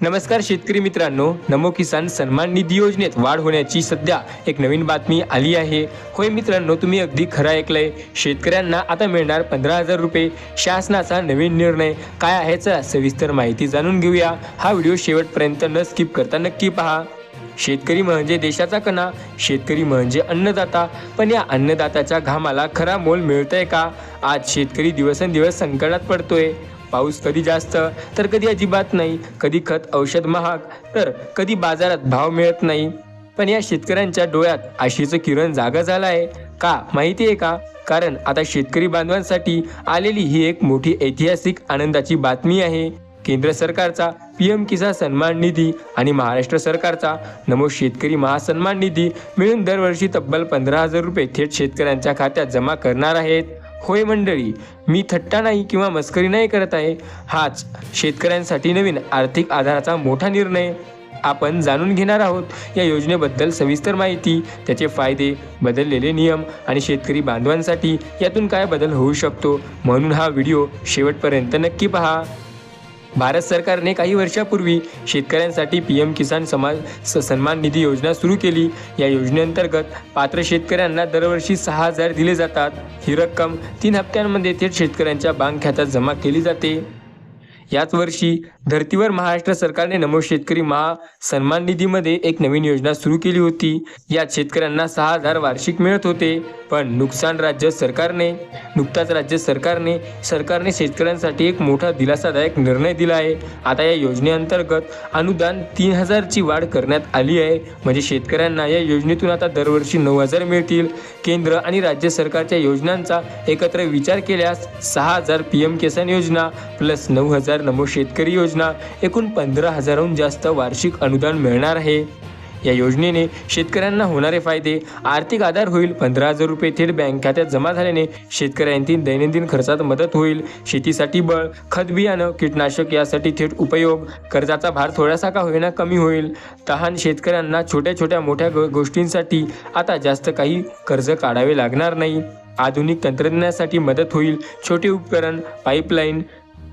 नमस्कार शेतकरी मित्रांनो नमो किसान सन्मान निधी योजनेत वाढ होण्याची सध्या एक नवीन बातमी आली आहे. होय मित्रांनो तुम्ही अगदी खरं ऐकलंय. शेतकऱ्यांना आता मिळणार पंधरा हजार रुपये. शासनाचा नवीन निर्णय काय आहे चला सविस्तर माहिती जाणून घेऊया. हा व्हिडिओ शेवटपर्यंत न स्किप करता नक्की पहा. शेतकरी म्हणजे देशाचा कणा शेतकरी म्हणजे अन्नदाता. पण या अन्नदात्याच्या घामाला खरा मोल मिळतंय का? आज शेतकरी दिवसेंदिवस संकटात पडतोय. पाऊस कधी जास्त तर कधी अजिबात नाही. कधी खत औषध महाग तर कधी बाजारात भाव मिळत नाही. पण या शेतकऱ्यांच्या डोळ्यात आशेचं किरण जागा झालं आहे. का? माहिती आहे का? कारण आता शेतकरी बांधवांसाठी आलेली ही एक मोठी ऐतिहासिक आनंदाची बातमी आहे. केंद्र सरकारचा पी एम किसान सन्मान निधी आणि महाराष्ट्र सरकारचा नमो शेतकरी महासन्मान निधी मिळून दरवर्षी तब्बल पंधरा हजार रुपये थेट शेतकऱ्यांच्या खात्यात जमा करणार आहेत. होय मंडळी मी थट्टा नाही किंवा मस्करी नाही करत आहे. हाच शेतकऱ्यांसाठी नवीन आर्थिक आधाराचा मोठा निर्णय. आपण जाणून घेणार आहोत या योजनेबद्दल सविस्तर माहिती त्याचे फायदे बदललेले नियम आणि शेतकरी बांधवांसाठी यातून काय बदल होऊ शकतो म्हणून हा व्हिडिओ शेवटपर्यंत नक्की पहा. भारत सरकारने काही वर्षापूर्वी शेतकऱ्यांसाठी पी एम किसान समाज स- सन्मान निधी योजना सुरू केली. या योजनेअंतर्गत पात्र शेतकऱ्यांना दरवर्षी सहा हजार दिले जातात. ही रक्कम तीन हप्त्यांमध्ये थेट शेतकऱ्यांच्या बँक खात्यात जमा केली जाते. याच वर्षी धर्तीवर महाराष्ट्र सरकारने नमो शेतकरी महा सन्मान निधीमध्ये एक नवीन योजना सुरू केली होती. यात शेतकऱ्यांना सहा हजार वार्षिक मिळत होते. पण नुकसान राज्य सरकारने नुकताच राज्य सरकारने सरकारने शेतकऱ्यांसाठी एक मोठा दिलासादायक निर्णय दिला आहे. आता या योजनेअंतर्गत अनुदान तीन हजारची वाढ करण्यात आली आहे. म्हणजे शेतकऱ्यांना या योजनेतून आता दरवर्षी नऊ हजार मिळतील. केंद्र आणि राज्य सरकारच्या योजनांचा एकत्र विचार केल्यास सहा हजार पी एम किसान योजना प्लस नऊ हजार नमो शेतकरी योजना एकूण पंधरा हजाराहून जास्त वार्षिक अनुदान मिळणार आहे. या योजनेने शेतकऱ्यांना होणारे फायदे आर्थिक आधार होईल पंधरा हजार रुपये थेट बँक खात्यात जमा झाल्याने शेतकऱ्यांतील दैनंदिन खर्चात मदत होईल. शेतीसाठी बळ खत बियाणं कीटनाशक यासाठी थेट उपयोग कर्जाचा भार थोडासा का होईना कमी होईल. तहान शेतकऱ्यांना छोट्या छोट्या मोठ्या गो- गोष्टींसाठी आता जास्त काही कर्ज काढावे लागणार नाही. आधुनिक तंत्रज्ञानासाठी मदत होईल. छोटे उपकरण पाईपलाईन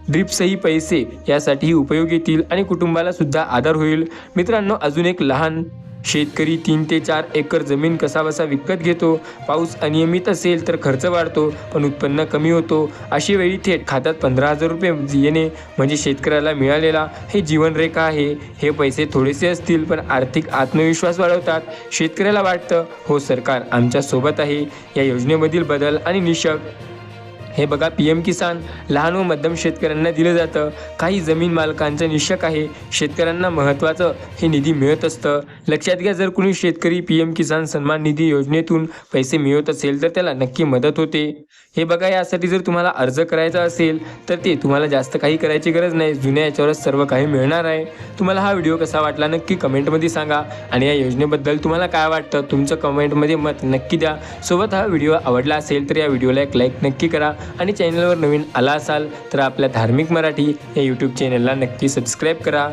ड्रिप्सही पैसे यासाठीही उपयोग येतील आणि कुटुंबाला सुद्धा आधार होईल. मित्रांनो अजून एक लहान शेतकरी तीन ते चार एकर जमीन कसाबसा विकत घेतो. पाऊस अनियमित असेल तर खर्च वाढतो पण उत्पन्न कमी होतो. अशी वेळी थेट खात्यात पंधरा हजार रुपये येणे म्हणजे शेतकऱ्याला मिळालेला हे जीवनरेखा आहे. हे पैसे थोडेसे असतील पण आर्थिक आत्मविश्वास वाढवतात. शेतकऱ्याला वाटतं हो सरकार आमच्यासोबत आहे. या योजनेमधील बदल आणि निशक हे बघा पी एम किसान लहान व मध्यम शेतकऱ्यांना दिलं जातं. काही जमीन मालकांचं निश्चक आहे. शेतकऱ्यांना महत्त्वाचं हे निधी मिळत असतं. लक्षात घ्या जर कुणी शेतकरी पी एम किसान सन्मान निधी योजनेतून पैसे मिळवत असेल तर त्याला नक्की मदत होते. हे बघा यासाठी जर तुम्हाला अर्ज करायचा असेल तर ते तुम्हाला जास्त काही करायची गरज नाही. जुन्या याच्यावरच सर्व काही मिळणार आहे. तुम्हाला हा व्हिडिओ कसा वाटला नक्की कमेंटमध्ये सांगा. आणि या योजनेबद्दल तुम्हाला काय वाटतं तुमचं कमेंटमध्ये मत नक्की द्या. सोबत हा व्हिडिओ आवडला असेल तर या व्हिडिओला एक लाईक नक्की करा. आणि चॅनलवर नवीन आला असाल तर आपल्या धार्मिक मराठी या यूट्यूब चॅनलला नक्की सबस्क्राईब करा.